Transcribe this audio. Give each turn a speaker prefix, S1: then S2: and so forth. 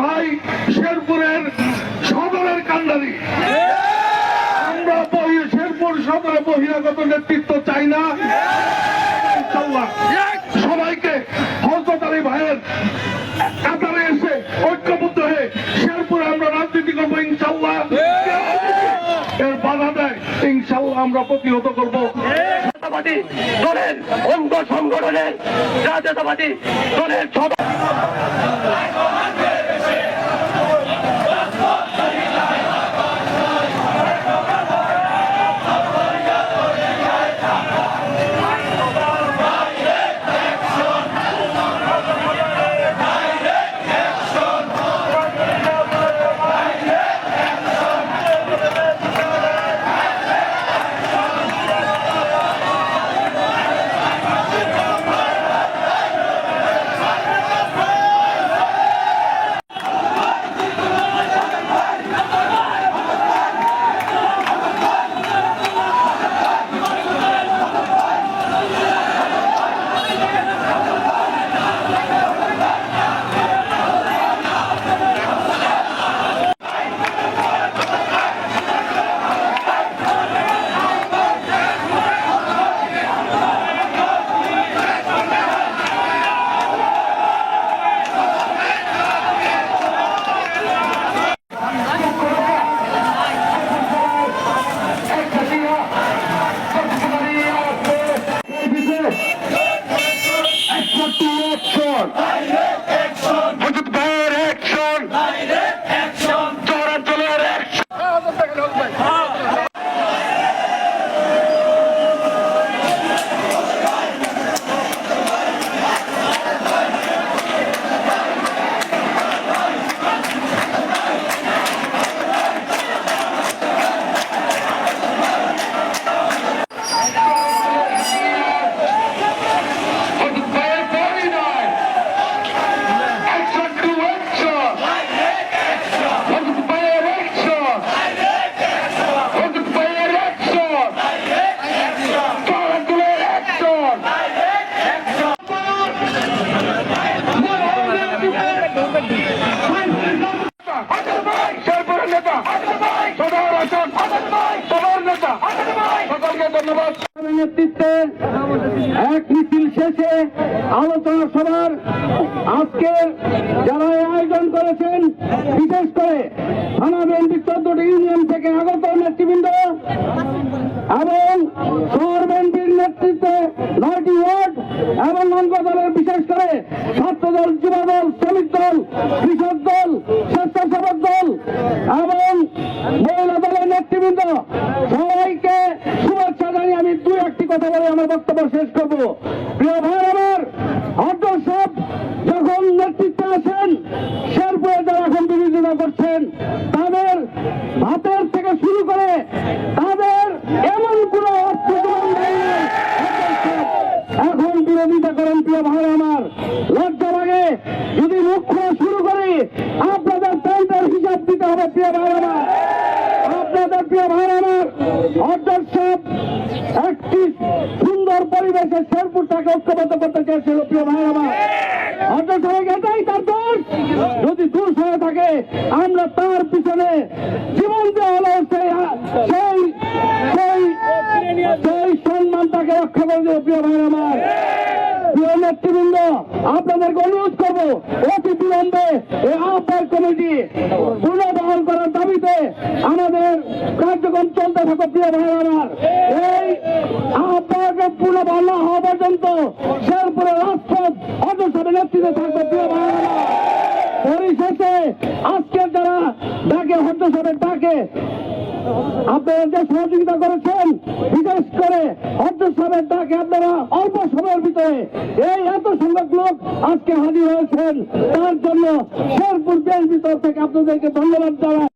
S1: ভাই শেরপুরের সদরের কান্ডারি। আমরা শেরপুর সদরে বহিরাগত নেতৃত্ব চাই না। সবাইকে হজরত ভাইয়ের কাতারে এসে ঐক্যবদ্ধ হয়ে শেরপুরে আমরা রাজনীতি করব ইনশাল্লাহ এর বাধা দেয় ইনশাল্লাহ আমরা প্রতিহত করব।
S2: সংগঠনের জাতীয়তাবাদী দলের সভা
S1: হজরত ধন্যবাদ
S3: নেতৃত্বে। এক মিছিল শেষে আলোচনা সভার আজকে যারা আয়োজন করেছেন, বিশেষ করে থানা বিএনপি চোদ্দটি ইউনিয়ন থেকে আগত নেতৃবৃন্দ এবং শহর বিএনপির নেতৃত্বে নয়টি ওয়ার্ড এবং অঙ্গ দলের বিশেষ করে ছাত্র দল যুব দল শ্রমিক দল, কৃষক দল, স্বেচ্ছাসেবক দল এবং মহিলা দলের নেতৃবৃন্দ সবাইকে শুভেচ্ছা জানিয়ে আমি দুই একটি কথা বলে আমার বক্তব্য শেষ করব। প্রিয় ভাই, আমার যখন নেতৃত্বে শেরপুরে যারা এখন বিরোধিতা করছেন, তাদের ভাতের থেকে শুরু করে তাদের এমন কোন এখন বিরোধিতা করেন, প্রিয় ভাই, আমার লজ্জা লাগে। যদি মুখ শুরু করি, আপনাদের প্যান্টের হিসাব দিতে হবে, প্রিয় ভাই, আমার। আপনাদের, প্রিয় ভাই অর্ধেক সব একটি সুন্দর পরিবেশে শেরপুর তাকে ঐক্যবদ্ধ করতে চেয়েছিল প্রিয় ভাই আমার। অর্ধেক সবাই এটাই তার দোষ। যদি দোষ হয়ে থাকে, আমরা তার পিছনে জীবন দেওয়া হলো, সেই সেই সেই সেই সম্মানটাকে রক্ষা করে দেবো প্রিয় ভাই আমার প্রিয় নেতৃবৃন্দ আপনাদেরকে অনুরোধ করব, অতি বিলম্বে এই আহ্বায়ক কমিটি পুনর্বহন করার দাবিতে আমাদের কার্যক্রম চলতে থাকো প্রিয় ভাই আমার। এই আহ্বায়কের পুনর্বহন হওয়া পর্যন্ত শেরপুরের রাজপথ অগ্রসরে নেতৃত্বে থাকবে প্রিয় ভাই আমার পরিশেষে আজকের যারা ডাকে হদ্দ সবের ডাকে আপনারা যে সহযোগিতা করেছেন, বিশেষ করে অর্ধসবের ডাকে আপনারা অল্প সময়ের ভিতরে এই এত সংখ্যক লোক আজকে হাজির হয়েছেন। তার জন্য শেরপুর দেশ ভিতর থেকে আপনাদেরকে ধন্যবাদ জানাই।